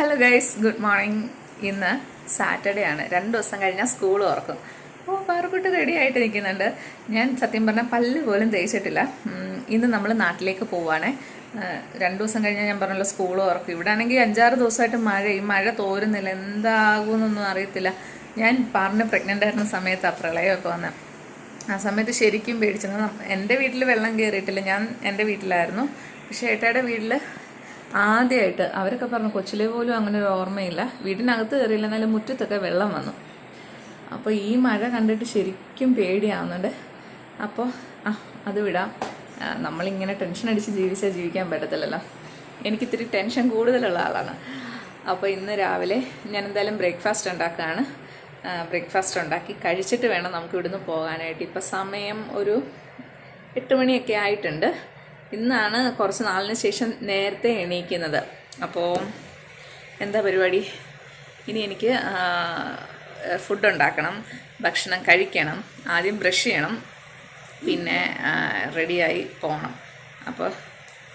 Hello guys good morning ഇന്ന് Saturday ആണ്. രണ്ട് ദിവസം കഴിഞ്ഞാൽ സ്കൂൾ തുറക്കും. അപ്പോൾ പാറക്കുട്ട് റെഡി ആയിട്ട് നിൽക്കുന്നുണ്ട്. ഞാൻ സത്യം പറഞ്ഞാൽ പല്ല് പോലും തേച്ചിട്ടില്ല. ഇന്ന് നമ്മൾ നാട്ടിലേക്ക് പോവാണേ. രണ്ട് ദിവസം കഴിഞ്ഞാൽ ഞാൻ പറഞ്ഞല്ലോ സ്കൂൾ തുറക്കും. ഇവിടെ ആണെങ്കിൽ അഞ്ചാറ് ദിവസമായിട്ട് മഴ. ഈ മഴ തോരുന്നില്ല. എന്താകുമെന്നൊന്നും അറിയത്തില്ല. ഞാൻ പാറിന് പ്രഗ്നന്റ് ആയിരുന്ന സമയത്താണ് പ്രളയമൊക്കെ വന്നത് ആ സമയത്ത് ശരിക്കും പേടിച്ചത് എന്റെ വീട്ടിൽ വെള്ളം കയറിയിട്ടില്ല ഞാൻ എന്റെ വീട്ടിലായിരുന്നു. പക്ഷേ ഏട്ടയുടെ വീട്ടിൽ ആദ്യമായിട്ട് അവരൊക്കെ പറഞ്ഞു കൊച്ചിലെ പോലും അങ്ങനെ ഒരു ഓർമ്മയില്ല. വീടിനകത്ത് കയറിയില്ല എന്നാലും മുറ്റത്തൊക്കെ വെള്ളം വന്നു. അപ്പോൾ ഈ മഴ കണ്ടിട്ട് ശരിക്കും പേടിയാവുന്നുണ്ട്. അപ്പോൾ ആ അത് വിടാം. നമ്മളിങ്ങനെ ടെൻഷൻ അടിച്ച് ജീവിച്ചാൽ ജീവിക്കാൻ പറ്റത്തില്ലല്ലോ. എനിക്കിത്തിരി ടെൻഷൻ കൂടുതലുള്ള ആളാണ്. അപ്പോൾ ഇന്ന് രാവിലെ ഞാൻ എന്തായാലും ബ്രേക്ക്ഫാസ്റ്റ് ഉണ്ടാക്കുകയാണ്. ബ്രേക്ക്ഫാസ്റ്റ് ഉണ്ടാക്കി കഴിച്ചിട്ട് വേണം നമുക്ക് ഇവിടുന്ന് പോകാനായിട്ട്. ഇപ്പം സമയം ഒരു എട്ട് മണിയൊക്കെ ആയിട്ടുണ്ട്. ഇന്നാണ് കുറച്ച് നാളിന് ശേഷം നേരത്തെ എണീക്കുന്നത്. അപ്പോൾ എന്താ പരിപാടി? ഇനി എനിക്ക് ഫുഡ് ഉണ്ടാക്കണം ഭക്ഷണം കഴിക്കണം ആദ്യം ബ്രഷ് ചെയ്യണം പിന്നെ റെഡിയായി പോകണം അപ്പോൾ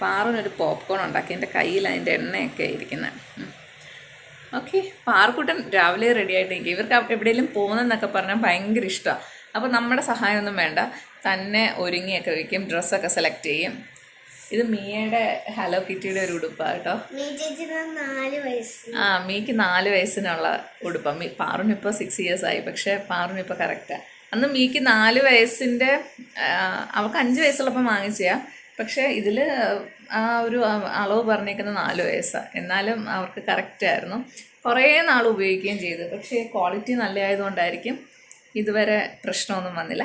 പാറിനൊരു പോപ്കോൺ ഉണ്ടാക്കി എന്റെ കയ്യിൽ അതിന്റെ എണ്ണയൊക്കെ ഇരിക്കുന്നത് ഓക്കെ പാർക്കുട്ടൻ രാവിലെ റെഡി ആയിട്ട് നിൽക്കും ഇവർക്ക് എവിടെയെങ്കിലും പോകുന്നതെന്നൊക്കെ പറഞ്ഞാൽ ഭയങ്കര ഇഷ്ടമാണ് അപ്പോൾ നമ്മുടെ സഹായമൊന്നും വേണ്ട. തന്നെ ഒരുങ്ങിയൊക്കെ വയ്ക്കും ഡ്രസ്സൊക്കെ സെലക്ട് ചെയ്യും. ഇത് മിയയുടെ ഹലോ കിറ്റിയുടെ ഒരു ഉടുപ്പാണ് കേട്ടോ. വയസ്സ്. ആ മീക്ക് നാല് വയസ്സിനുള്ള ഉടുപ്പാണ് മീ പാറുന് ഇപ്പോൾ സിക്സ് ഇയേഴ്സ് ആയി പക്ഷെ പാറുന് ഇപ്പോൾ കറക്റ്റാണ് അന്ന് മീക്ക് നാല് വയസ്സിന്റെ അവൾക്ക് അഞ്ച് വയസ്സുള്ളപ്പോൾ വാങ്ങിച്ചാ പക്ഷേ ഇതിൽ ആ ഒരു അളവ് പറഞ്ഞേക്കുന്ന നാല് വയസ്സാണ് എന്നാലും അവർക്ക് കറക്റ്റായിരുന്നു കുറേ നാൾ ഉപയോഗിക്കുകയും ചെയ്തു. പക്ഷേ ക്വാളിറ്റി നല്ലതായതുകൊണ്ടായിരിക്കും ഇതുവരെ പ്രശ്നമൊന്നും വന്നില്ല.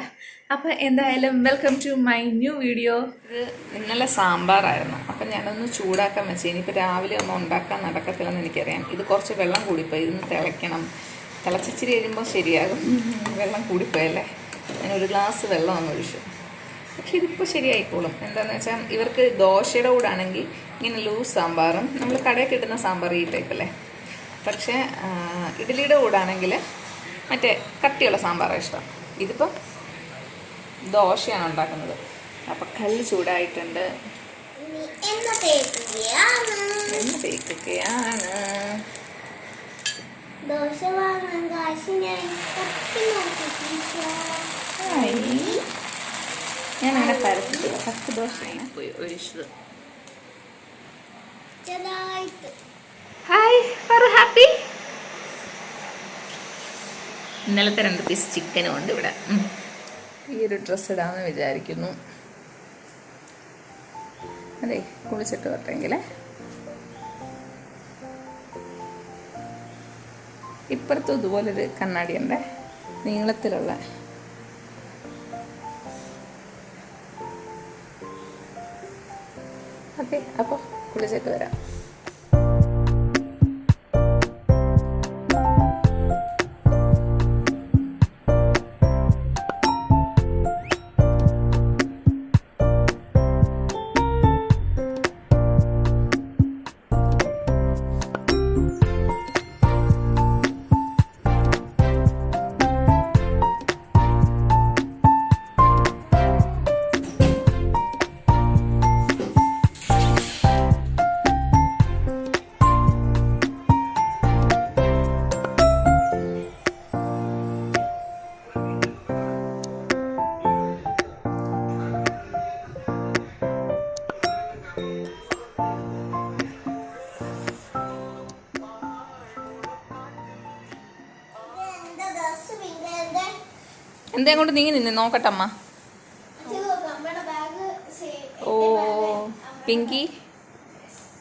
അപ്പോൾ എന്തായാലും welcome to my new video ഇത് ഇന്നലെ സാമ്പാറായിരുന്നു. അപ്പം ഞാനൊന്ന് ചൂടാക്കാൻ വെച്ചു. ഇനിയിപ്പോൾ രാവിലെ ഒന്നും ഉണ്ടാക്കാൻ നടക്കത്തില്ലെന്ന് എനിക്കറിയാം. ഇത് കുറച്ച് വെള്ളം കൂടിപ്പോയി. ഇതൊന്ന് തിളയ്ക്കണം. തിളച്ചിച്ചിരി കഴിയുമ്പോൾ ശരിയാകും. വെള്ളം കൂടിപ്പോയല്ലേ ഞാൻ ഒരു ഗ്ലാസ് വെള്ളം ഒന്ന് ഒഴിച്ചു. പക്ഷെ ഇതിപ്പോൾ ശരിയായിക്കോളും. എന്താണെന്ന് വെച്ചാൽ ഇവർക്ക് ദോശയുടെ കൂടെ ആണെങ്കിൽ ഇങ്ങനെ ലൂസ് സാമ്പാറും. നമ്മൾ കടയിൽ കിട്ടുന്ന സാമ്പാർ ഈ ടൈപ്പല്ലേ പക്ഷേ ഇഡ്ഡലിയുടെ കൂടെ ആണെങ്കിൽ മറ്റേ കട്ടിയുള്ള സാമ്പാറാണ് ഇഷ്ടം. ഇതിപ്പം ദോശയാണ് ഉണ്ടാക്കുന്നത്. അപ്പം കല്ല് ചൂടായിട്ടുണ്ട്. എണ്ണ തേക്കുകയാണ്. ദോശ വാങ്ങാൻ കാശ് ഞാൻ ഞാൻ അങ്ങനെ പരത്തില്ല പത്ത് ദോശയാണ്. പോയി ഒഴിച്ചത്. ചെറുതായിട്ട്. ഹായ് ഫർ ഹാപ്പി ഇന്നലത്തെ രണ്ട് പീസ് ചിക്കനും ഉണ്ട് ഇവിടെ. ഈ ഒരു ഡ്രസ്സ് ഇടാമെന്ന് വിചാരിക്കുന്നു. അതെ കുളിച്ചിട്ട് വട്ടെങ്കിൽ ഇപ്പുറത്തും ഇതുപോലൊരു കണ്ണാടി ഉണ്ട്. നീളത്തിലുള്ള. ഓക്കെ അപ്പോൾ കുളിച്ചിട്ട് വരാം. എന്തേ കൊണ്ട് നീങ്ങി നിന്ന്? നോക്കട്ടമ്മ. ഓ പിങ്കി.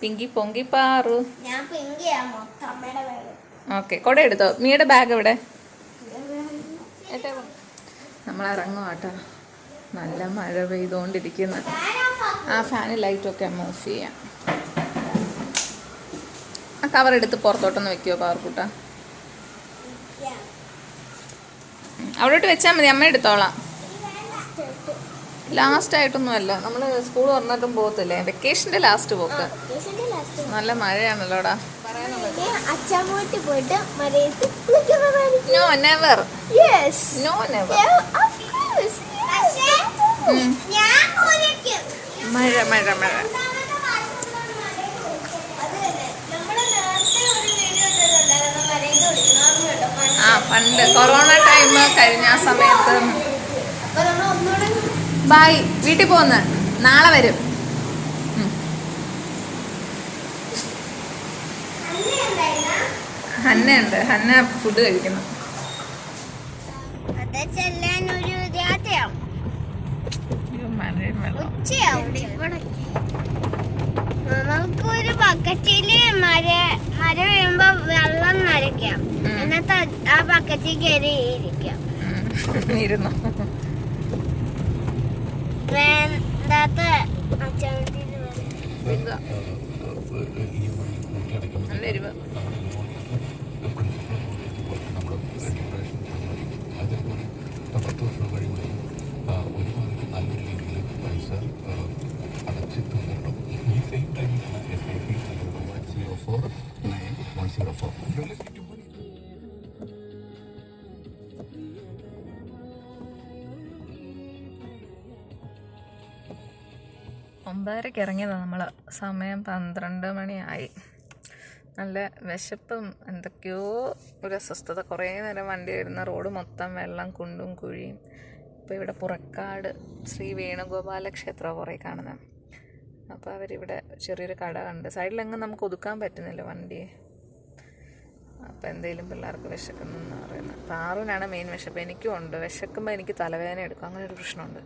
പിങ്കി പൊങ്കി പാറു. ഓക്കെ കൊട എടുത്തോ മീയുടെ ബാഗ് എവിടെ? നമ്മൾ ഇറങ്ങും കേട്ടോ നല്ല മഴ പെയ്തുകൊണ്ടിരിക്കുന്ന ആ ഫാന് ലൈറ്റൊക്കെ അമ്മ ഓഫ് ചെയ്യാം. ആ കവർ എടുത്ത് പുറത്തോട്ടൊന്ന് വെക്കുമോ പവർക്കുട്ട അവിടോട്ട് വെച്ചാൽ മതി അമ്മ എടുത്തോളാം. ലാസ്റ്റ് ആയിട്ടൊന്നുമല്ല. നമ്മൾ സ്കൂൾ തുറന്നിട്ടും പോകത്തില്ലേ? വെക്കേഷന്റെ ലാസ്റ്റ് പോക്ക്. നല്ല മഴയാണല്ലോടാ. നോ നെവർ നോ നെവർ മഴ മഴ മഴ അത് തന്നെ. നമ്മൾ നേരത്തെ ഒരു പണ്ട് കൊറോണ ടൈം കഴിഞ്ഞ ആ സമയത്ത്. ബായ് വീട്ടിൽ പോന്ന്. നാളെ വരും. ഹന്നയുണ്ട്. ഹന്ന ഫുഡ് കഴിക്കണം ഒരു നമുക്കൊരു ബക്കറ്റിൽ മര മര വീഴുമ്പോ വെള്ളം നരയ്ക്കാം ആ ബക്കറ്റിൽ കയറി ഇരിക്കാം ഇരുന്നു? വേണ്ടാത്ത. നല്ല എരിവ് four nine one zero four ഒമ്പതരക്ക് ഇറങ്ങിയതാണ് നമ്മൾ സമയം പന്ത്രണ്ട് മണിയായി. നല്ല വിശപ്പും എന്തൊക്കെയോ ഒരു അസ്വസ്ഥത. കുറേ നേരം വണ്ടി വരുന്ന റോഡ് മൊത്തം വെള്ളം കുണ്ടും കുഴിയും. ഇപ്പോൾ ഇവിടെ പുറക്കാട് ശ്രീ വേണുഗോപാല ക്ഷേത്രം കുറേ കാണുന്നത് അപ്പോൾ അവരിവിടെ ചെറിയൊരു കട കണ്ട്. സൈഡിലെങ്ങും നമുക്ക് ഒതുക്കാൻ പറ്റുന്നില്ല വണ്ടിയെ അപ്പോൾ എന്തെങ്കിലും പിള്ളേർക്ക് വിശക്കുന്നെന്ന് പറയുന്നത്. പാറുവിനാണ് മെയിൻ വിശപ്പ്. എനിക്കും ഉണ്ട്. വിശക്കുമ്പോൾ എനിക്ക് തലവേദന എടുക്കും. അങ്ങനെ ഒരു പ്രശ്നമുണ്ട്.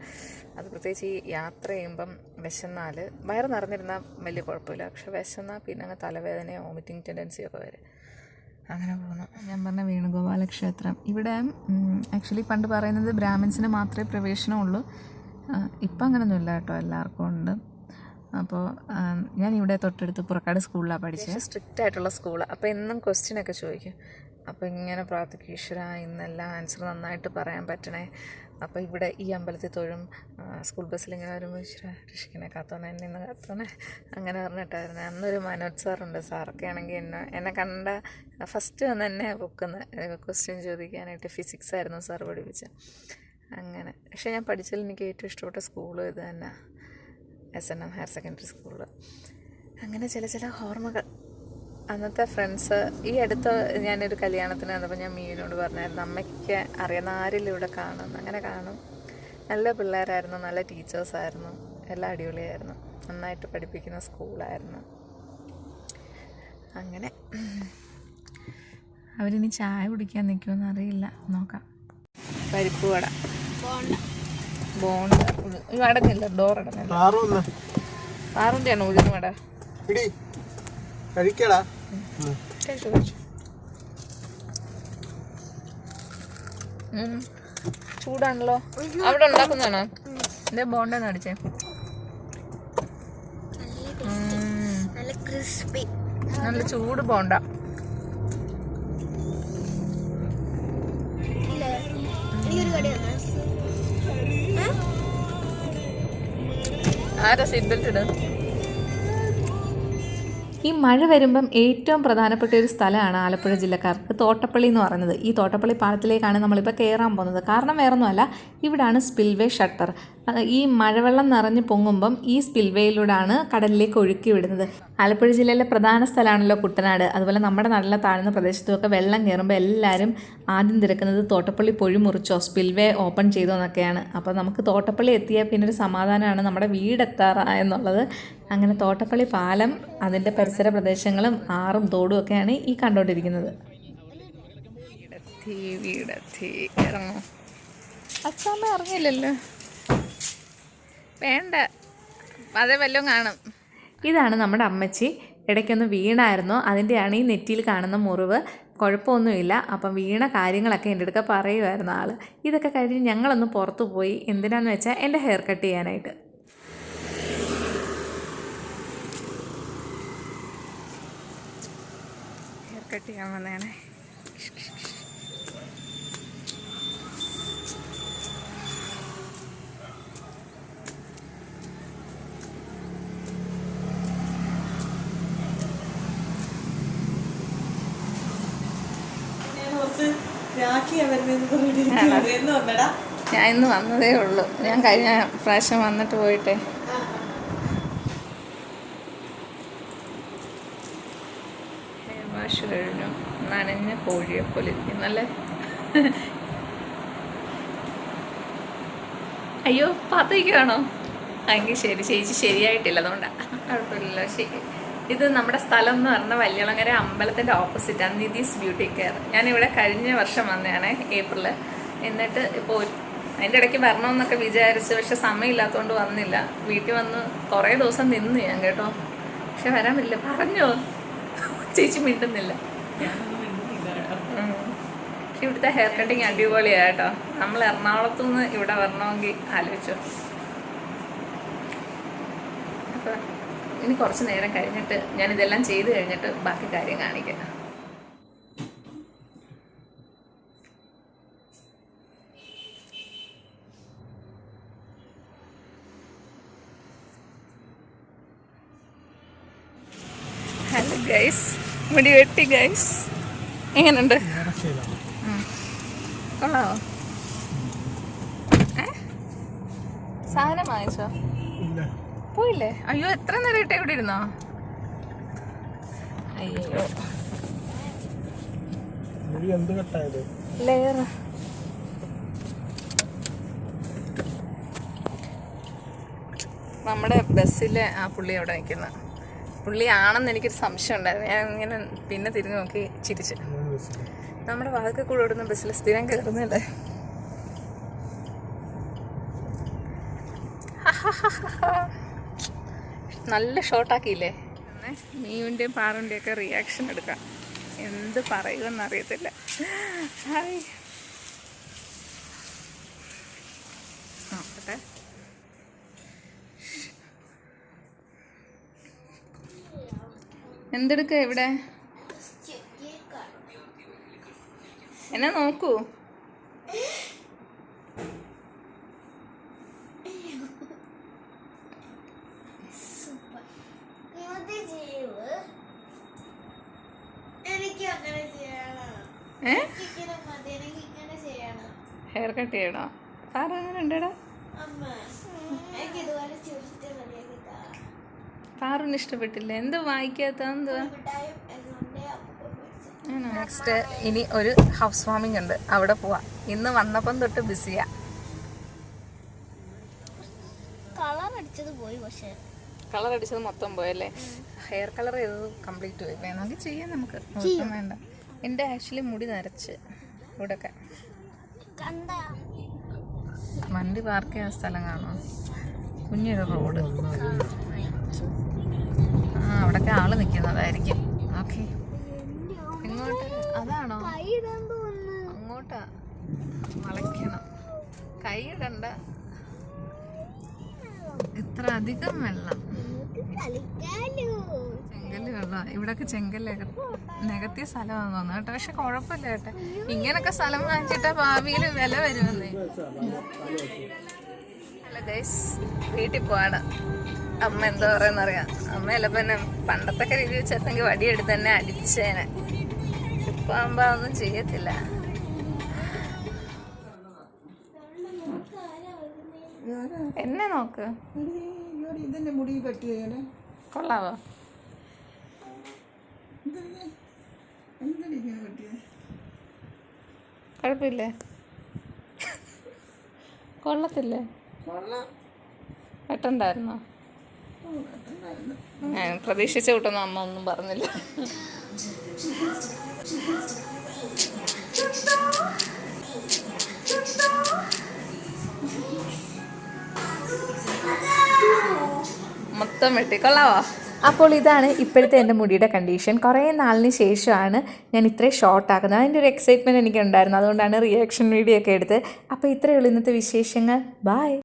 അത് പ്രത്യേകിച്ച് ഈ യാത്ര ചെയ്യുമ്പം വിശന്നാൽ വയറ് നിറഞ്ഞിരുന്നാൽ വലിയ കുഴപ്പമില്ല. പക്ഷെ വിശന്നാൽ പിന്നെ അങ്ങ് തലവേദനയോ വോമിറ്റിംഗ് ടെൻഡൻസി ഒക്കെ വരും. അങ്ങനെ പോകുന്നു. ഞാൻ പറഞ്ഞ വേണുഗോപാല ക്ഷേത്രം ഇവിടെ ആക്ച്വലി പണ്ട് പറയുന്നത് ബ്രാഹ്മിൻസിന് മാത്രമേ പ്രവേശനമുള്ളൂ. ഇപ്പം അങ്ങനെയൊന്നുമില്ല കേട്ടോ. എല്ലാവർക്കും ഉണ്ട്. അപ്പോൾ ഞാൻ ഇവിടെ തൊട്ടടുത്ത് പുറക്കാട് സ്കൂളിലാണ് പഠിച്ചത് സ്ട്രിക്റ്റ് ആയിട്ടുള്ള സ്കൂളാണ് അപ്പോൾ എന്നും ക്വസ്റ്റ്യൻ ഒക്കെ ചോദിക്കും. അപ്പോൾ ഇങ്ങനെ പ്രാർത്ഥിക്കും ഈശ്വര ഇന്നെല്ലാം ആൻസർ നന്നായിട്ട് പറയാൻ പറ്റണേ. അപ്പോൾ ഇവിടെ ഈ അമ്പലത്തിൽ തൊഴും സ്കൂൾ ബസ്സിൽ ഇങ്ങനെ വരുമ്പോൾ ഈശ്വര രക്ഷിക്കണേ കാത്തോണേ എന്നെ ഇന്ന് കാത്തോണേ അങ്ങനെ പറഞ്ഞിട്ടായിരുന്നു. അന്നൊരു മനോജ് സാറുണ്ട് സാറൊക്കെ ആണെങ്കിൽ എന്നെ എന്നെ കണ്ട ഫസ്റ്റ് വന്ന് എന്നെ പൊക്കുന്ന ക്വസ്റ്റ്യൻ ചോദിക്കാനായിട്ട് ഫിസിക്സ് ആയിരുന്നു സാർ പഠിപ്പിച്ചത് അങ്ങനെ. പക്ഷേ ഞാൻ പഠിച്ചതിൽ എനിക്ക് ഏറ്റവും ഇഷ്ടപ്പെട്ട സ്കൂളും ഇത് തന്നെ. S N M higher secondary സ്കൂളിൽ അങ്ങനെ ചില ചില ഓർമ്മകൾ. അന്നത്തെ ഫ്രണ്ട്സ് ഈ അടുത്ത ഞാനൊരു കല്യാണത്തിന് വന്നപ്പോൾ ഞാൻ മീനോട് പറഞ്ഞായിരുന്നു അമ്മയ്ക്ക് അറിയുന്ന ആരിലും ഇവിടെ കാണും? അങ്ങനെ കാണും. നല്ല പിള്ളേരായിരുന്നു നല്ല ടീച്ചേഴ്സായിരുന്നു എല്ലാം അടിപൊളിയായിരുന്നു. നന്നായിട്ട് പഠിപ്പിക്കുന്ന സ്കൂളായിരുന്നു. അങ്ങനെ. അവരിനി ചായ കുടിക്കാൻ നിൽക്കുമെന്ന് അറിയില്ല നോക്കാം. പരിപ്പ് വട. ബോണ്ട. ഡോർ ആണ് ഉഴുന്ന് വട കഴിക്കടാ. കഴിച്ചു കഴിച്ചു. ചൂടാണല്ലോ. അവിടെ ഉണ്ടാക്കുന്നതാണോ? എന്റെ ബോണ്ടാണ് അടിച്ചേ? നല്ല ചൂട് ബോണ്ട ഈ മഴ വരുമ്പം ഏറ്റവും പ്രധാനപ്പെട്ട ഒരു സ്ഥലമാണ് ആലപ്പുഴ ജില്ലക്കാർക്ക് തോട്ടപ്പള്ളി എന്ന് പറയുന്നത്. ഈ തോട്ടപ്പള്ളി പാലത്തിലേക്കാണ് നമ്മളിപ്പോൾ കയറാൻ പോകുന്നത്. കാരണം വേറൊന്നുമല്ല ഇവിടാണ് സ്പിൽവേ ഷട്ടർ ഈ മഴവെള്ളം നിറഞ്ഞ് പൊങ്ങുമ്പം ഈ സ്പിൽവേയിലൂടെയാണ് കടലിലേക്ക് ഒഴുക്കി വിടുന്നത്. ആലപ്പുഴ ജില്ലയിലെ പ്രധാന സ്ഥലമാണല്ലോ കുട്ടനാട്. അതുപോലെ നമ്മുടെ നാട്ടിലെ താഴ്ന്ന പ്രദേശത്തുമൊക്കെ വെള്ളം കയറുമ്പോൾ എല്ലാവരും ആദ്യം തിരക്കുന്നത് തോട്ടപ്പള്ളി പൊഴി മുറിച്ചോ സ്പിൽവേ ഓപ്പൺ ചെയ്തോ എന്നൊക്കെയാണ്. അപ്പോൾ നമുക്ക് തോട്ടപ്പള്ളി എത്തിയാൽ പിന്നെ ഒരു സമാധാനമാണ് നമ്മുടെ വീടെത്താറായെന്നുള്ളത് അങ്ങനെ തോട്ടപ്പള്ളി പാലം അതിന്റെ പരിസര പ്രദേശങ്ങളും ആറും തോടും ഒക്കെയാണ് ഈ കണ്ടുകൊണ്ടിരിക്കുന്നത്. വീടെത്തി വീടെത്തി അച്ഛമ്മ വേണ്ട. അതേ വല്ലതും കാണും. ഇതാണ് നമ്മുടെ അമ്മച്ചി. ഇടയ്ക്കൊന്ന് വീണായിരുന്നു. അതിന്റെയാണ് ഈ നെറ്റിയിൽ കാണുന്ന മുറിവ്. കുഴപ്പമൊന്നുമില്ല. അപ്പം വീണ കാര്യങ്ങളൊക്കെ എന്റെ അടുക്ക പറയുമായിരുന്നു ആൾ ഇതൊക്കെ കഴിഞ്ഞ് ഞങ്ങളൊന്ന് പുറത്തു പോയി. എന്തിനാന്ന് വെച്ചാൽ എന്റെ ഹെയർ കട്ട് ചെയ്യാനായിട്ട്. ഹെയർ കട്ട് ചെയ്യാൻ വന്നേണേ ഞാൻ ഇന്ന് വന്നതേ ഉള്ളൂ. ഞാൻ കഴിഞ്ഞ പ്രാവശ്യം വന്നിട്ട് പോയിട്ടേ. വാഷ് കഴിഞ്ഞു നനഞ്ഞ കോഴിയെ പോലെ ഇരിക്കും നല്ല അയ്യോ പാത്തേക്കാണോ എങ്കിൽ ശരി ചേച്ചി ശരിയായിട്ടില്ല അതുകൊണ്ടാണ് കുഴപ്പമില്ലല്ലോ ശരി. ഇത് നമ്മുടെ സ്ഥലം എന്ന് പറഞ്ഞാൽ വല്യളങ്ങര അമ്പലത്തിന്റെ ഓപ്പോസിറ്റാണ് നിതീസ് ബ്യൂട്ടി കെയർ ഞാനിവിടെ കഴിഞ്ഞ വർഷം വന്നതാണ് ഏപ്രിൽ എന്നിട്ട് ഇപ്പോൾ അതിന്റെ ഇടയ്ക്ക് വരണമെന്നൊക്കെ വിചാരിച്ചു. പക്ഷെ സമയമില്ലാത്തതുകൊണ്ട് വന്നില്ല. വീട്ടിൽ വന്ന് കുറേ ദിവസം നിന്ന് ഞാൻ കേട്ടോ. പക്ഷെ വരാൻ പറ്റില്ല. പറഞ്ഞോ? ചേച്ചി മിണ്ടുന്നില്ല. പക്ഷെ ഇവിടുത്തെ ഹെയർ കട്ടിങ് അടിപൊളിയാണ് കേട്ടോ. നമ്മൾ എറണാകുളത്തുനിന്ന് ഇവിടെ വരണമെങ്കിൽ ആലോചിച്ചു അപ്പോൾ ഇനി കുറച്ച് നേരം കഴിഞ്ഞിട്ട് ഞാൻ ഇതെല്ലാം ചെയ്ത് കഴിഞ്ഞിട്ട് ബാക്കി കാര്യം കാണിക്കാം. ഹലോ ഗൈസ് മുടി വെട്ടി ഗൈസ് എങ്ങനെയുണ്ട് കൊള്ളാവോ? സാധനം വാങ്ങിച്ചോ? പോയില്ലേ അയ്യോ എത്ര നേരമായിട്ട് ഇവിടെ ഇരുന്നോ? അയ്യോ. ലെയർ നമ്മുടെ ബസ്സിലെ ആ പുള്ളി അവിടെ നിൽക്കുന്ന. പുള്ളി ആണെന്ന് എനിക്കൊരു സംശയം ഉണ്ടായിരുന്നു. ഞാൻ ഇങ്ങനെ പിന്നെ തിരിഞ്ഞു നോക്കി ചിരിച്ചു. നമ്മുടെ വാതൊക്കെ കൂടെ ഓടുന്ന ബസ്സിൽ സ്ഥിരം കയറുന്നില്ലേ നല്ല ഷോർട്ടാക്കിയില്ലേ മീവിന്റെയും പാറിന്റെയും ഒക്കെ റിയാക്ഷൻ എടുക്കാം. എന്ത് പറയുമെന്ന് അറിയത്തില്ല. ഹായ്. നോക്കട്ടെ എന്തെടുക്ക ഇവിടെ? എന്നെ നോക്കൂ സൂപ്പർ ഇങ്ങനത്തെ ചെയ്യൂ എനിക്ക് അങ്ങനെ ചെയ്യണം ഏ? ഹെയർ കട്ട് ചെയ്യണോ. സാറ് അങ്ങനെ ഉണ്ടടാ താ ഇഷ്ടപ്പെട്ടില്ല? എന്ത് വായിക്കാത്ത എന്തുവാ നെക്സ്റ്റ് ഇനി ഒരു ഹൗസ് വാമിംഗ് ഉണ്ട്. അവിടെ പോവാ. ഇന്ന് വന്നപ്പം തൊട്ട് ബിസിയാ കളർ അടിച്ചത് പോയി പക്ഷേ. കളർ അടിച്ചത് മൊത്തം പോയല്ലേ? ഹെയർ കളർ ചെയ്തത് കംപ്ലീറ്റ് പോയി. വേണമെങ്കിൽ ചെയ്യാം നമുക്ക്. വേണ്ട. എന്റെ ആക്ച്വലി മുടി നരച്ച്. ഇവിടെയൊക്കെ വണ്ടി പാർക്ക് ചെയ്യാൻ സ്ഥലം കാണോ കുഞ്ഞൊരു റോഡ്. ആ അവിടെയൊക്കെ ആൾ നിൽക്കുന്നതായിരിക്കും ഓക്കെ ഇങ്ങോട്ട്. അതാണോ? അങ്ങോട്ടാ. വളയ്ക്കണം കൈ ഇടണ്ട. ഇത്ര അധികം വെള്ളം. കളിക്കാലോ. ചെങ്കൽ വെള്ളം ഇവിടൊക്കെ ചെങ്കല്ലൊക്കെ നികത്തിയ സ്ഥലമാണെന്ന് തോന്നുന്നു കേട്ടോ. പക്ഷെ കുഴപ്പമില്ല കേട്ടോ. ഇങ്ങനൊക്കെ സ്ഥലം വാങ്ങിച്ചിട്ടാ ഭാവിയിൽ വില വരുമെന്നേ. ഹലോ ഗൈസ് വീട്ടിൽ പോവാണ്. അമ്മ എന്താ പറയുന്നറിയാം? അമ്മ ചിലപ്പോ എന്നെ പണ്ടത്തൊക്കെ രീതി വെച്ചെങ്കിൽ വടിയെടുത്ത് തന്നെ അടിച്ചേനെ. ഇപ്പൊ ആകുമ്പോ ഒന്നും ചെയ്യത്തില്ല. എന്നെ നോക്ക്. കൊള്ളാവോ? കുഴപ്പമില്ലേ? കൊള്ളത്തില്ലേ? കൊള്ളാം. വെട്ടണ്ടായിരുന്നോ ഞാൻ പ്രതീക്ഷിച്ച കൂട്ടൊന്നും അമ്മ ഒന്നും പറഞ്ഞില്ല. മൊത്തം വെട്ടി. കൊള്ളാവോ? അപ്പോൾ ഇതാണ് ഇപ്പോഴത്തെ എന്റെ മുടിയുടെ കണ്ടീഷൻ കുറേ നാളിന് ശേഷമാണ് ഞാൻ ഇത്രയും ഷോർട്ടാക്കുന്നത് അതിന്റെ ഒരു എക്സൈറ്റ്മെന്റ് എനിക്കുണ്ടായിരുന്നു. അതുകൊണ്ടാണ് റിയാക്ഷൻ വീഡിയോ ഒക്കെ എടുത്ത് അപ്പോൾ ഇത്രയേ ഉള്ളൂ ഇന്നത്തെ വിശേഷങ്ങൾ. ബായ്